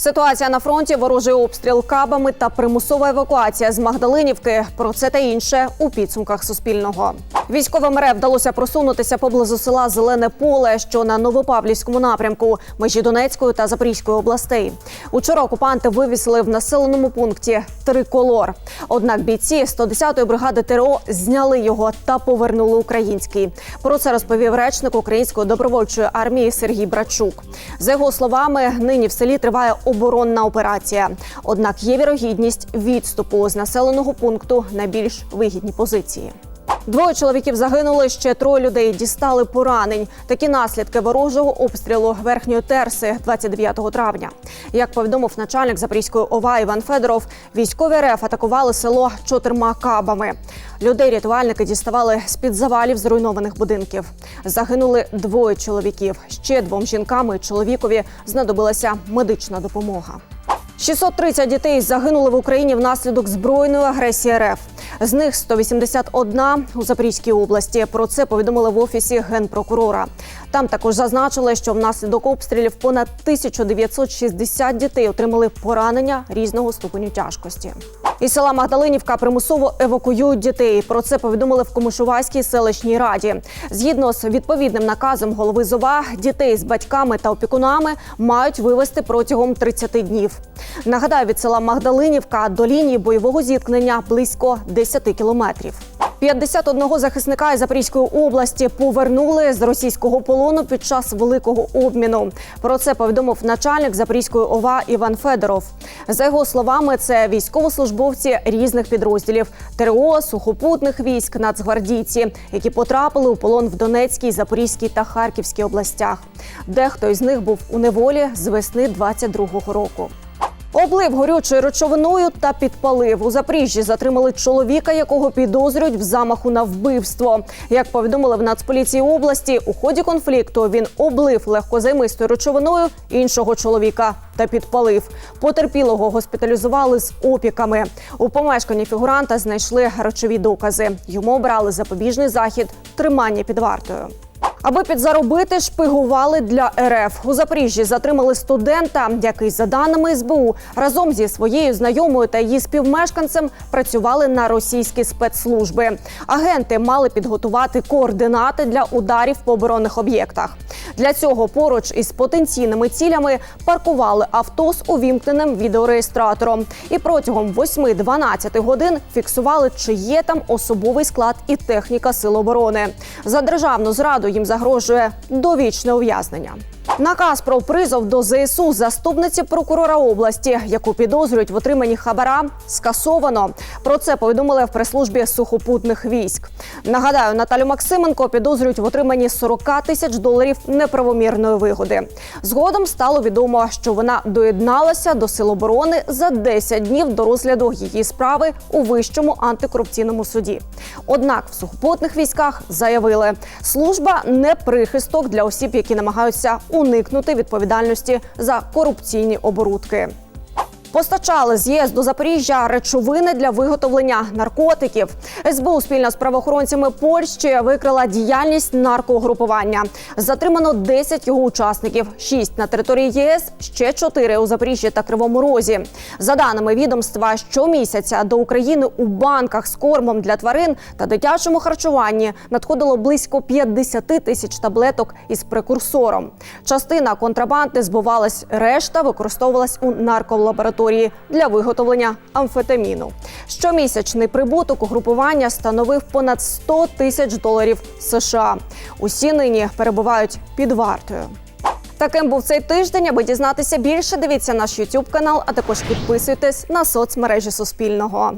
Ситуація на фронті, ворожий обстріл кабами та примусова евакуація з Магдалинівки. Про це та інше у підсумках Суспільного. Військовим РФ вдалося просунутися поблизу села Зелене Поле, що на Новопавлівському напрямку межі Донецької та Запорізької областей. Учора окупанти вивісили в населеному пункті триколор. Однак бійці 110-ї бригади ТРО зняли його та повернули український. Про це розповів речник української добровольчої армії Сергій Брачук. За його словами, нині в селі триває оборонна операція. Однак є вірогідність відступу з населеного пункту на більш вигідні позиції. Двоє чоловіків загинули, ще троє людей дістали поранень. Такі наслідки ворожого обстрілу верхньої терси 29 травня. Як повідомив начальник Запорізької ОВА Іван Федоров, військові РФ атакували село чотирма кабами. Людей рятувальники діставали з під завалів зруйнованих будинків. Загинули двоє чоловіків. Ще двом жінкам і чоловікові знадобилася медична допомога. 630 дітей загинули в Україні внаслідок збройної агресії РФ. З них 181 у Запорізькій області. Про це повідомили в офісі генпрокурора. Там також зазначили, що внаслідок обстрілів понад 1960 дітей отримали поранення різного ступеню тяжкості. Із села Магдалинівка примусово евакуюють дітей. Про це повідомили в Комишувайській селищній раді. Згідно з відповідним наказом голови ЗОВА, дітей з батьками та опікунами мають вивезти протягом 30 днів. Нагадаю, від села Магдалинівка до лінії бойового зіткнення близько 10 кілометрів. 51 захисника із Запорізької області повернули з російського полону під час великого обміну. Про це повідомив начальник Запорізької ОВА Іван Федоров. За його словами, це військовослужбовці різних підрозділів ТРО, сухопутних військ, нацгвардійці, які потрапили у полон в Донецькій, Запорізькій та Харківській областях. Дехто із них був у неволі з весни 22-го року. Облив горючою речовиною та підпалив. У Запоріжжі затримали чоловіка, якого підозрюють в замаху на вбивство. Як повідомили в Нацполіції області, у ході конфлікту він облив легкозаймистою речовиною іншого чоловіка та підпалив. Потерпілого госпіталізували з опіками. У помешканні фігуранта знайшли речові докази. Йому обрали запобіжний захід тримання під вартою. Аби підзаробити, шпигували для РФ. У Запоріжжі затримали студента, який, за даними СБУ, разом зі своєю знайомою та її співмешканцем працювали на російські спецслужби. Агенти мали підготувати координати для ударів по оборонних об'єктах. Для цього поруч із потенційними цілями паркували авто з увімкненим відеореєстратором і протягом 8-12 годин фіксували, чи є там особовий склад і техніка сил оборони. За державну зраду їм загрожує довічне ув'язнення. Наказ про призов до ЗСУ заступниці прокурора області, яку підозрюють в отриманні хабара, скасовано. Про це повідомили в прес-службі сухопутних військ. Нагадаю, Наталю Максименко підозрюють в отриманні 40 тисяч доларів неправомірної вигоди. Згодом стало відомо, що вона доєдналася до сил оборони за 10 днів до розгляду її справи у вищому антикорупційному суді. Однак в сухопутних військах заявили, служба не прихисток для осіб, які намагаються уникнути відповідальності за корупційні оборудки. Постачали з ЄС до Запоріжжя речовини для виготовлення наркотиків. СБУ спільно з правоохоронцями Польщі викрила діяльність наркогрупування. Затримано 10 його учасників: 6 на території ЄС, ще 4 у Запоріжжі та Кривому Розі. За даними відомства, щомісяця до України у банках з кормом для тварин та дитячому харчуванні надходило близько 50 тисяч таблеток із прекурсором. Частина контрабанди збувалась, решта використовувалась у нарколабораторії для виготовлення амфетаміну. Щомісячний прибуток угрупування становив понад 100 тисяч доларів США. Усі нині перебувають під вартою. Таким був цей тиждень. Аби дізнатися більше, дивіться наш YouTube канал, а також підписуйтесь на соцмережі Суспільного.